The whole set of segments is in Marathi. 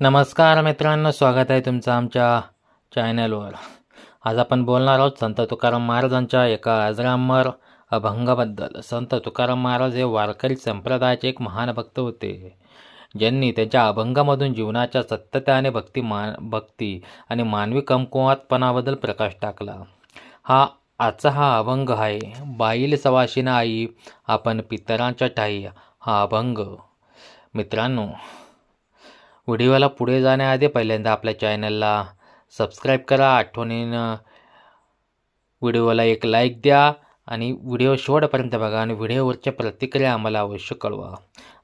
नमस्कार मित्रांनो स्वागत आहे तुमचं आमच्या चॅनलवर आज आपण बोलणार आहोत संत तुकाराम महाराजांच्या एका अजरामर अभंगाबद्दल. संत तुकाराम महाराज हे वारकरी संप्रदायाचे एक महान भक्त होते. ज्यांनी त्यांच्या अभंगामधून जीवनाच्या सत्यता आणि भक्ती मा भक्ती आणि मानवी कमकुवतपणाबद्दल प्रकाश टाकला. हा आजचा हा अभंग आहे बाईल सवाशीना आई आपण पितरांच्या ठाई हा अभंग. मित्रांनो व्हिडिओला पुढे जाण्याआधी पहिल्यांदा आपल्या चॅनलला सबस्क्राईब करा. आठवणीनं व्हिडिओला एक लाईक द्या आणि व्हिडिओ शेवटपर्यंत बघा आणि व्हिडिओवरच्या प्रतिक्रिया आम्हाला अवश्य कळवा.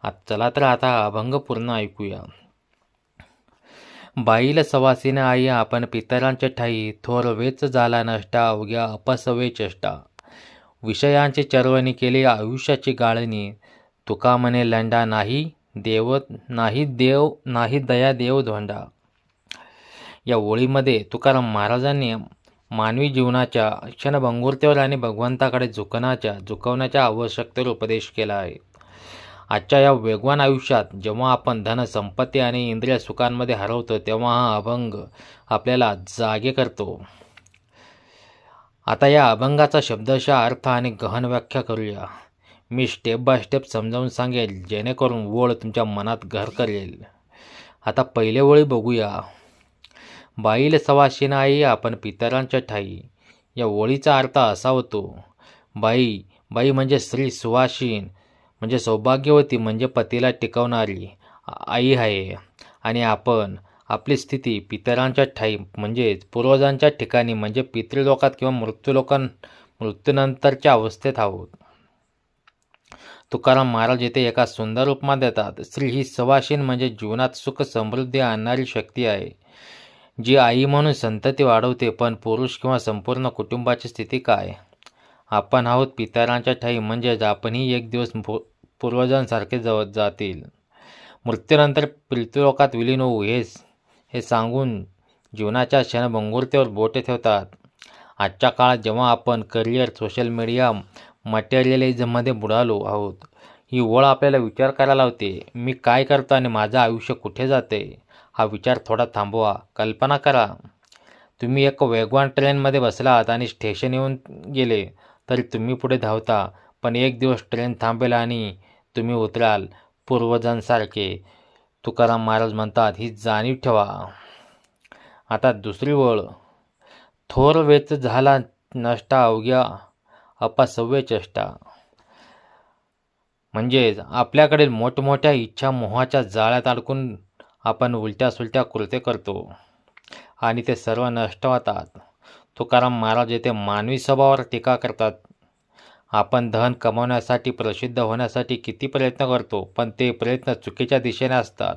आता चला तर आता अभंग पूर्ण ऐकूया. बाईल सवासीनं आई आपण पितरांच्या ठाई थोर वेच झाला नष्टा अवघ्या अपसवे चेष्टा. विषयांची चरवणी केली आयुष्याची गाळणी तुका म्हणे लंडा नाही देव नाही देव नाही दया देव धोंडा. या ओळीमध्ये तुकाराम महाराजांनी मानवी जीवनाच्या क्षणभंगुरतेवर आणि भगवंताकडे झुकण्याच्या झुकवण्याच्या आवश्यकतेवर उपदेश केला आहे. आजच्या या वेगवान आयुष्यात जेव्हा आपण धन संपत्ती आणि इंद्रिय सुखांमध्ये हरवतो तेव्हा हा अभंग आपल्याला जागे करतो. आता या अभंगाचा शब्दशः अर्थ आणि गहन व्याख्या करूया. मी स्टेप बाय स्टेप समजावून सांगेल जेणेकरून ओळ तुमच्या मनात घर करेल. आता पहिले ओळी बघूया. बाईल सवाशीन आई आपण पितरांच्या ठाई. या ओळीचा अर्थ असा होतो. बाई बाई म्हणजे स्त्री सुवासीन म्हणजे सौभाग्यवती म्हणजे पतीला टिकवणारी आई आहे. आणि आपण आपली स्थिती पितरांच्या ठाई म्हणजेच पूर्वजांच्या ठिकाणी म्हणजे पितृलोकात किंवा मृत्यूलोकां मृत्यूनंतरच्या अवस्थेत आहोत. तुकाराम महाराज येथे एका सुंदर उपमा देतात. स्त्री ही सवाशीन म्हणजे जीवनात सुख समृद्धी आणणारी शक्ती आहे. जी आई म्हणून संतती वाढवते पण पुरुष किंवा संपूर्ण कुटुंबाची स्थिती काय? आपण आहोत पितरांच्या ठाई म्हणजेच आपणही एक दिवस पूर्वजांसारखे जवळ जातील. मृत्यूनंतर पृथ्वीलोकात विलीन होऊ हेच हे सांगून जीवनाच्या क्षणभंगुरतेवर बोटे ठेवतात. आजच्या काळात जेव्हा आपण करिअर सोशल मीडिया मटेरियलिझममध्ये बुडालो आहोत. ही ओळ आपल्याला विचार करायला लावते. मी काय करतो आणि माझं आयुष्य कुठे जाते? हा विचार थोडा थांबवा. कल्पना करा. तुम्ही एक वेगवान ट्रेनमध्ये बसलात आणि स्टेशन येऊन गेले. तरी तुम्ही पुढे धावता. पण एक दिवस ट्रेन थांबेल आणि तुम्ही उतराल. पूर्वजांसारखे. तुकाराम महाराज म्हणतात ही जाणीव ठेवा. आता दुसरी ओळ. थोर वेच झाला नष्टा अवघ्या अपसव्य चेष्टा म्हणजेच आपल्याकडील मोठमोठ्या इच्छा मोहाच्या जाळ्यात अडकून आपण उलट्या सुलट्या कृत्य करतो आणि ते सर्व नष्ट होतात. तुकाराम महाराज येथे मानवी स्वभावावर टीका करतात. आपण धन कमवण्यासाठी प्रसिद्ध होण्यासाठी किती प्रयत्न करतो पण ते प्रयत्न चुकीच्या दिशेने असतात.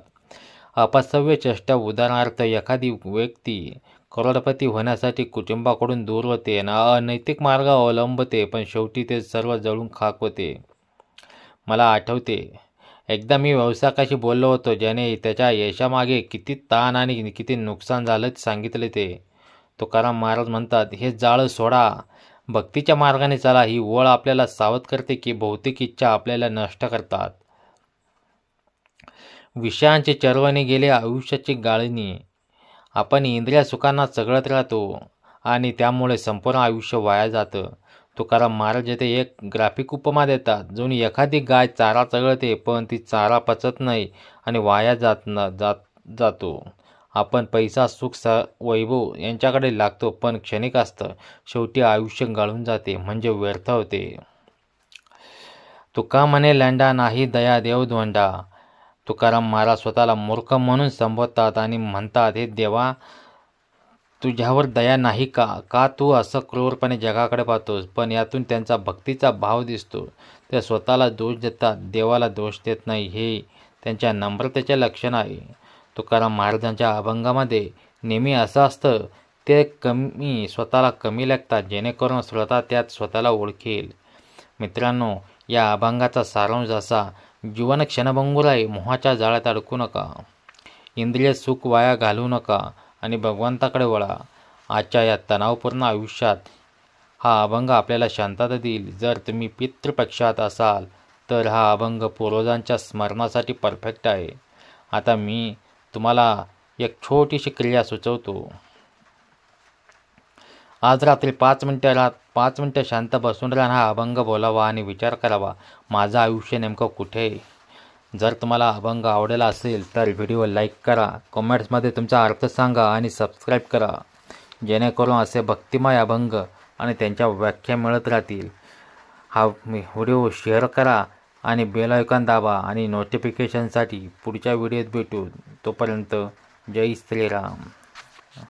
अपसव्य चेष्टा उदाहरणार्थ एखादी व्यक्ती करोडपती होण्यासाठी कुटुंबाकडून दूर होते ना अनैतिक मार्ग अवलंबते पण शेवटी ते सर्व जळून खाक होते. मला आठवते एकदा मी व्यवसायाशी बोललो होतो ज्याने त्याच्या यशामागे किती ताण आणि किती नुकसान झालं सांगितले ते. तुकाराम महाराज म्हणतात हे जाळं सोडा भक्तीच्या मार्गाने चला. ही ओळ आपल्याला सावध करते की भौतिक इच्छा आपल्याला नष्ट करतात. विषयांचे चरवणे गेले आयुष्याची गाळणी. आपण इंद्रिया सुखांना चघळत राहतो आणि त्यामुळे संपूर्ण आयुष्य वाया जातं. तुकाराम महाराज येथे एक ग्राफिक उपमा देतात जुनी एखादी गाय चारा चघळते पण ती चारा पचत नाही आणि वाया जात न जात जातो. आपण पैसा सुख स वैभव यांच्याकडे लागतो पण क्षणिक असतं. शेवटी आयुष्य गाळून जाते म्हणजे व्यर्थ होते. तुका म्हणे लंडा नाही दया देव ध्वंडा तुकाराम महाराज स्वतःला मूर्ख म्हणून संबोधतात आणि म्हणतात हे देवा तुझ्यावर दया नाही का? का तू असं क्रूरपणे जगाकडे पाहतोस? पण यातून त्यांचा भक्तीचा भाव दिसतो. ते स्वतःला दोष देतात. देवाला दोष देत नाही. हे त्यांच्या नम्रतेचे लक्षण आहे. तुकाराम महाराजांच्या अभंगामध्ये नेहमी असं असतं ते कमी स्वतःला कमी लागतात जेणेकरून स्वतः त्यात स्वतःला ओळखेल. मित्रांनो या अभंगाचा सारांश असा जीवन क्षणभंगूर आहे. मोहाच्या जाळ्यात अडकू नका. इंद्रिय सुख वाया घालू नका आणि भगवंताकडे वळा. आजच्या या तणावपूर्ण आयुष्यात हा अभंग आपल्याला शांतता देईल. जर तुम्ही पितृपक्षात असाल तर हा अभंग पूर्वजांच्या स्मरणासाठी परफेक्ट आहे. आता मी तुम्हाला एक छोटीशी क्रिया सुचवतो. आज रात्री पाच मिनटं रात पाच मिनटं शांत बसून राहा हा अभंग बोलावा आणि विचार करावा. माझं आयुष्य नेमकं कुठे आहे? जर तुम्हाला अभंग आवडला असेल तर व्हिडिओ लाईक करा कमेंट्समध्ये तुमचा अर्थ सांगा आणि सबस्क्राईब करा. जेणेकरून असे भक्तिमय अभंग आणि त्यांच्या व्याख्या मिळत राहतील. हा व्हिडिओ शेअर करा आणि बेल आयकॉन दाबा आणि नोटिफिकेशनसाठी पुढच्या व्हिडिओत भेटू. तोपर्यंत जय श्रीराम.